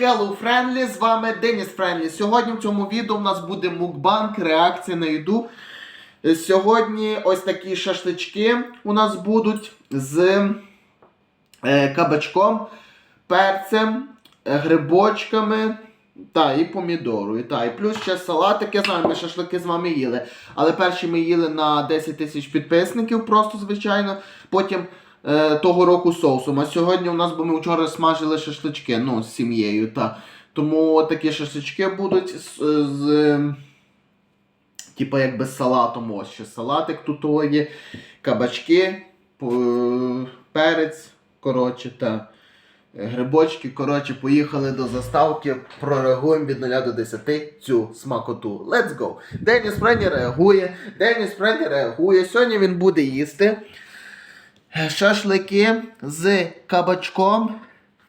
Hello Friendly, з вами Деніс Френлі. Сьогодні в цьому відео у нас буде мукбанк, реакція на їду. Е, Сьогодні ось такі шашлички у нас будуть з е, кабачком, перцем, е, грибочками та і помідорою. Та, і плюс ще салатик. Я знаю, ми шашлики з вами їли. Але перші ми їли на 10 тисяч підписників, просто звичайно. Потім е, того року соусом. А сьогодні у нас, бо ми вчора смажили шашлички ну, з сім'єю. Та. Тому такі шашлички будуть з. з е, Типа якби салатом ось ще салатик тут є, кабачки, перець, коротше, та е, грибочки. Коротше, поїхали до заставки, прореагуємо від 0 до 10 цю смакоту. Let's go! Деніс Френі реагує, Деніс Френі реагує. Сьогодні він буде їсти е, шашлики з кабачком.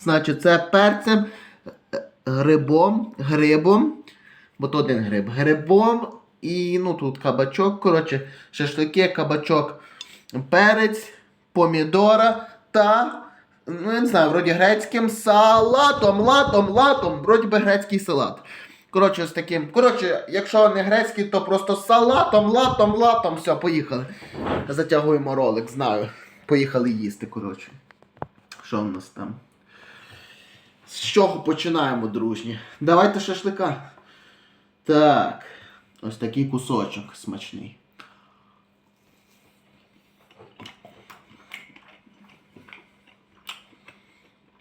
Значить, це перцем, грибом, грибом. Бо то один гриб. Грибом і ну тут кабачок. Коротше, шашлики, кабачок, перець, помідора та. Ну, я не знаю, вроді грецьким салатом, латом, латом, вроді би грецький салат. Коротше, з таким. Коротше, якщо не грецький, то просто салатом, латом, латом. Все, поїхали. Затягуємо ролик, знаю. Поїхали їсти, коротше. Що в нас там? З чого починаємо, дружні? Давайте шашлика. Так. Ось такий кусочок смачний.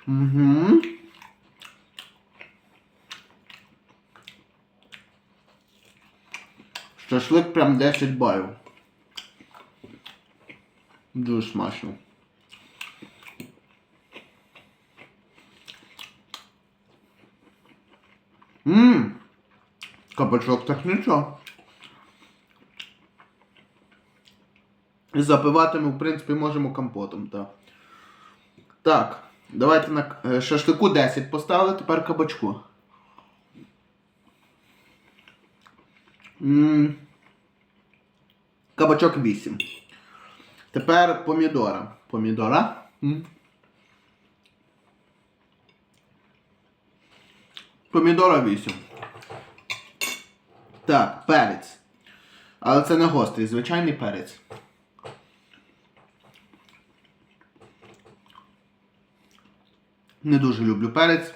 Угу. Шашлик прям 10 балів. Дуже смачно. Ммм. Кабачок так нічого. І запивати ми, в принципі, можемо компотом, так. Так, давайте на е, шашлику 10 поставили, тепер кабачку. м Кабачок 8. Тепер помідора. Помідора. Помідора 8. Так, перець. Але це не гострий, звичайний перець. Не дуже люблю перець.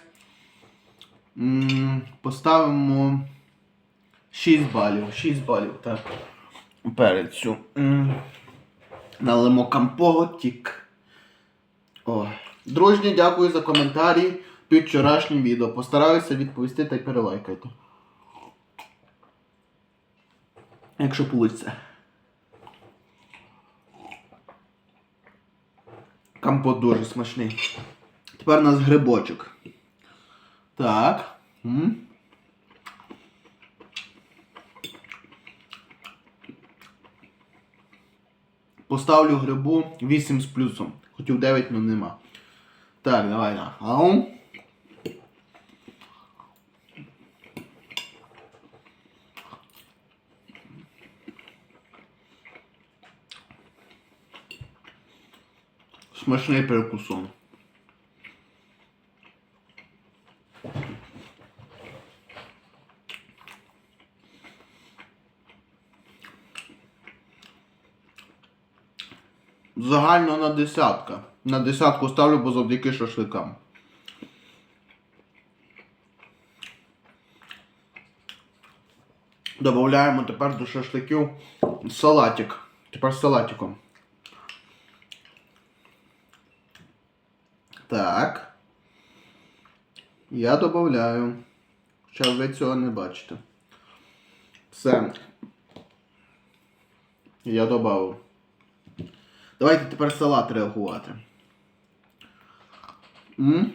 Поставимо 6 балів. 6 балів, так. Перецю. М, Налимо компотик. О. Дружні, дякую за коментарі під вчорашнім відео. Постараюся відповісти та й перелайкайте. Якщо вийде. Компот дуже смачний. Тепер у нас грибочок. Так. М. Поставлю грибу 8 з плюсом. Хотів 9, але нема. Так, давай. Ау. Смачний перекусон. Загально на десятка. На десятку ставлю, бо завдяки шашликам. Добавляємо тепер до шашликів салатик. Тепер з салатиком. Так. Я додаю. Хоча ви цього не бачите. Все. Я додав. Давайте тепер салат реагувати. М?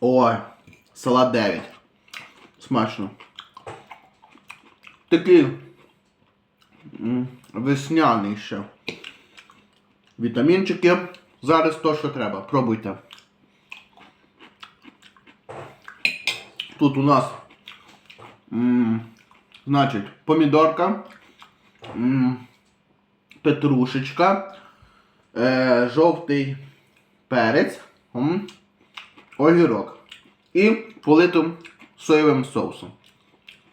Ой, салат 9. Смачно. Такий весняний ще. Вітамінчики. Зараз то, що треба. Пробуйте. Тут у нас м, Значить, помідорка, петрушечка, е, жовтий перець, огірок і политим соєвим соусом.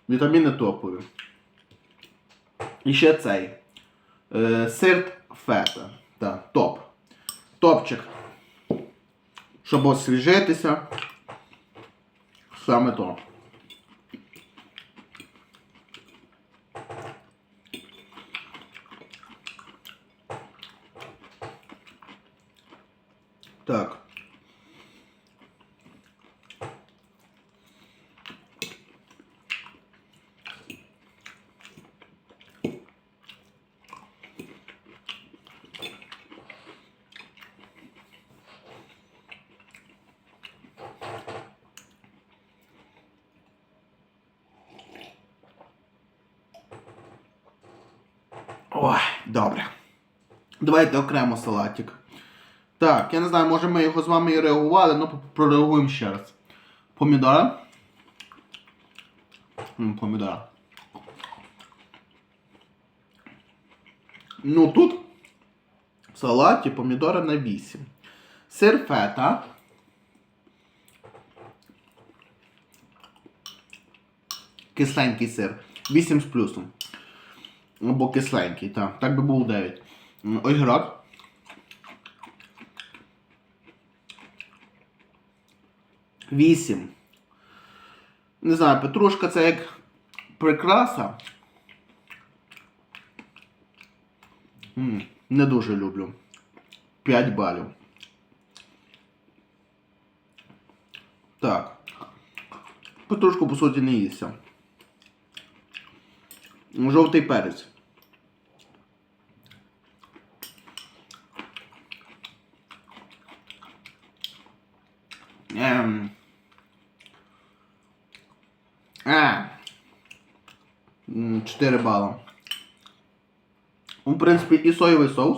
Вітаміни топові. І ще цей. Е, сир фета. Так, топ. Топчик. Щоб освіжитися. Саме то. Так. Ой, добре. Давайте окремо салатик. Так, я не знаю, може ми його з вами і реагували, але прореагуємо ще раз. Помідора. Помідора. Ну тут в салаті помідора на 8. Сир фета. Кисленький сир. 8 з плюсом. Або кисленький, так. Так би був 9. М, Огірок. Вісім. Не знаю, петрушка це як прикраса. М, Не дуже люблю. 5 балів. Так. Петрушку, по суті, не їсться. Жовтий перець. Ем. А. 4 бала. В принципі, і соєвий соус.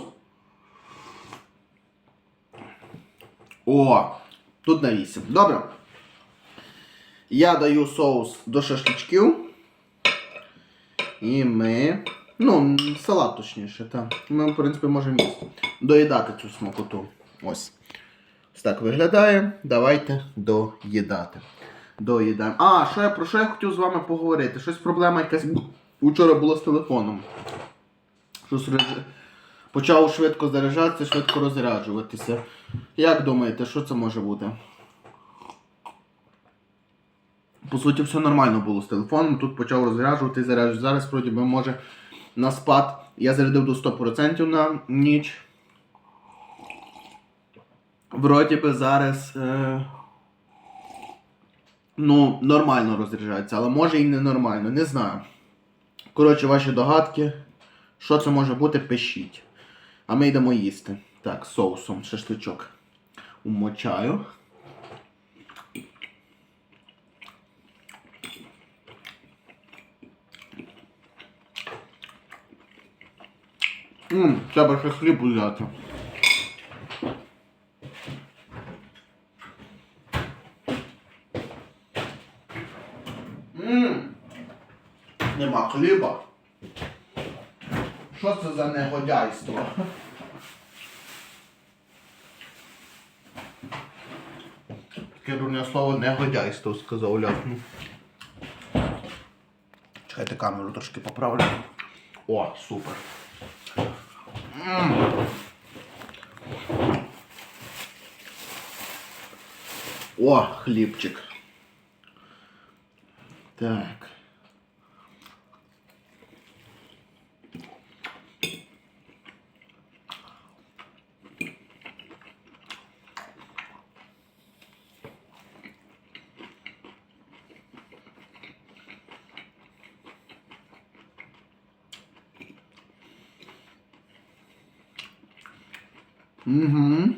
О! Тут на 8. Добре. Я даю соус до шашличків. І ми. Ну, салат точніше, так. Ми, в принципі, можемо їсти. Доїдати цю смакоту. Ось. Ось так виглядає. Давайте доїдати. Доїдаємо. А, що я про що я хотів з вами поговорити? Щось проблема якась вчора була з телефоном. Щось почав швидко заряджатися, швидко розряджуватися. Як думаєте, що це може бути? По суті, все нормально було з телефоном. Тут почав розряджувати, заряджувати. Зараз, вроді би, може на спад. Я зарядив до 100% на ніч. Вроді би зараз. Е... Ну, нормально розряджається, але може і не нормально, не знаю. Коротше, ваші догадки. Що це може бути, пишіть. А ми йдемо їсти. Так, соусом шашличок. Умочаю. Ммм, треба ще хліб взяти. Ммм, нема хліба. Що це за негодяйство? Таке дурне слово негодяйство сказав ляпну. Чекайте камеру трошки поправлю. О, супер. О, хлібчик. Так. Угу.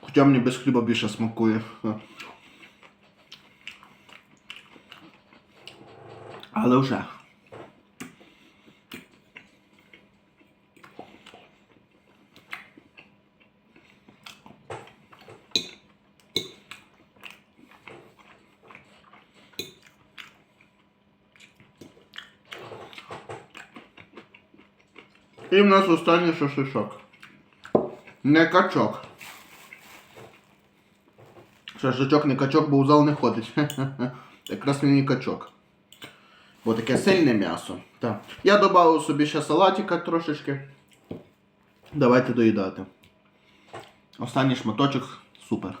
Хоча мені без хліба більше смакує. Але вже. І в нас останній шашличок. Не качок. Шашличок не качок, бо в зал не ходить. Якраз мені качок. Бо таке сильне м'ясо. Так. Я додав собі ще салатика трошечки. Давайте доїдати. Останній шматочок супер.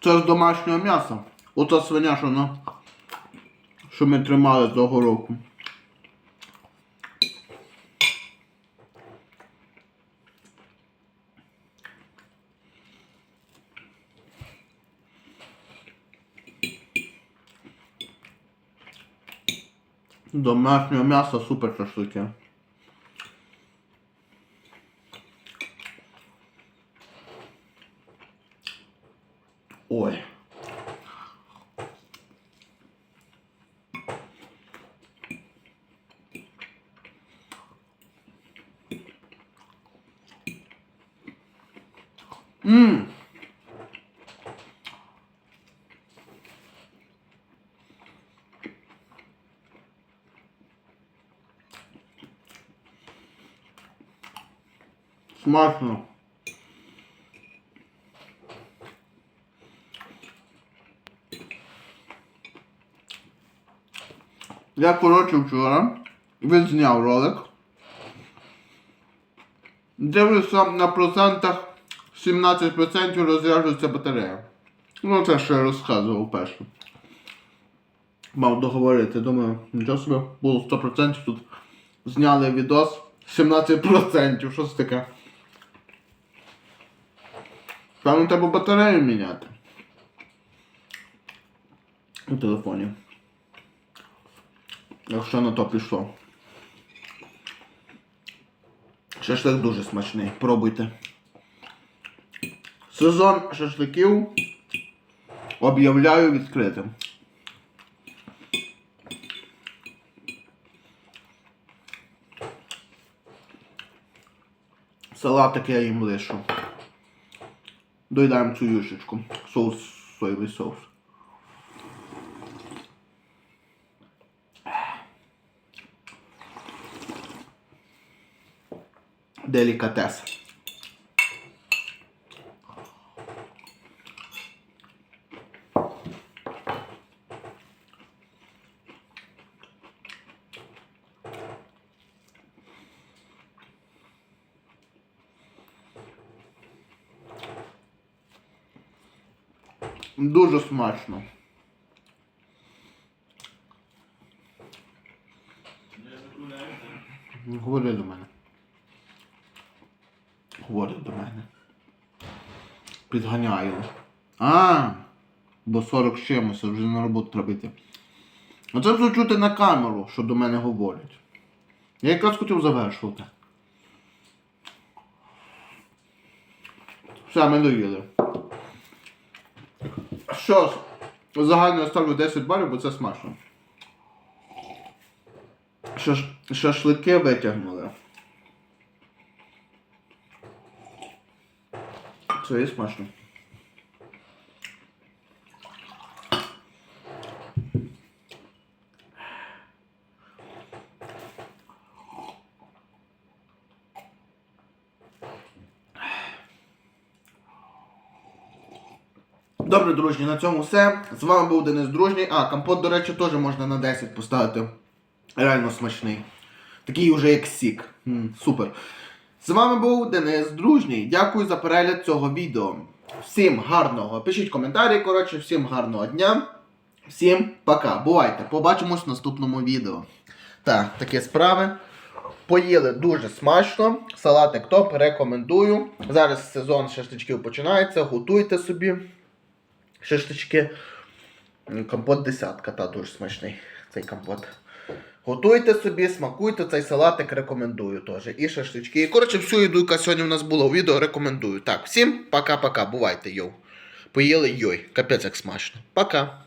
Це з домашнього м'яса. Ота свиня, що, ну, що ми тримали того року. Домашнього м'яса супер шашлики. Ой. Ммм. Смачно. Я, коротше, вчора відзняв ролик. Дивлюся на процентах 17% розряджується батарея. Ну, це ще розказував перше. Мав договорити, думаю, нічого собі, було 100% тут зняли відос 17%. Що це таке? Певно, треба батарею міняти. У телефоні. Якщо на то пішло. Шашлик дуже смачний. Пробуйте. Сезон шашликів об'являю відкритим. Салатик я їм лишу. Доїдаємо цю юшечку. Соус, соєвий соус. Делікатес. Дуже смачно. Говори до мене. Говори до мене. Підганяю. А, бо 40 з чимось, вже на роботу треба йти. Оце все чути на камеру, що до мене говорять. Я якраз хотів завершувати. Все, ми доїли. Що ж, загально я ставлю 10 балів, бо це смачно. Шаш... Шашлики витягнули. Це є смачно. Добре, дружні, на цьому все. З вами був Денис Дружній. А, компот, до речі, теж можна на 10 поставити. Реально смачний. Такий уже як сік. М, супер. З вами був Денис Дружній. Дякую за перегляд цього відео. Всім гарного. Пишіть коментарі, коротше, всім гарного дня. Всім пока. Бувайте. Побачимось в наступному відео. Так, такі справи. Поїли дуже смачно. Салатик топ, рекомендую. Зараз сезон шашличків починається. Готуйте собі шашлички. Компот десятка, та дуже смачний цей компот. Готуйте собі, смакуйте цей салатик, рекомендую теж. І шашлички. І коротше, всю їду, яка сьогодні в нас була у відео, рекомендую. Так, всім пока-пока. Бувайте, йоу. Поїли йой. Капець як смачно. Пока.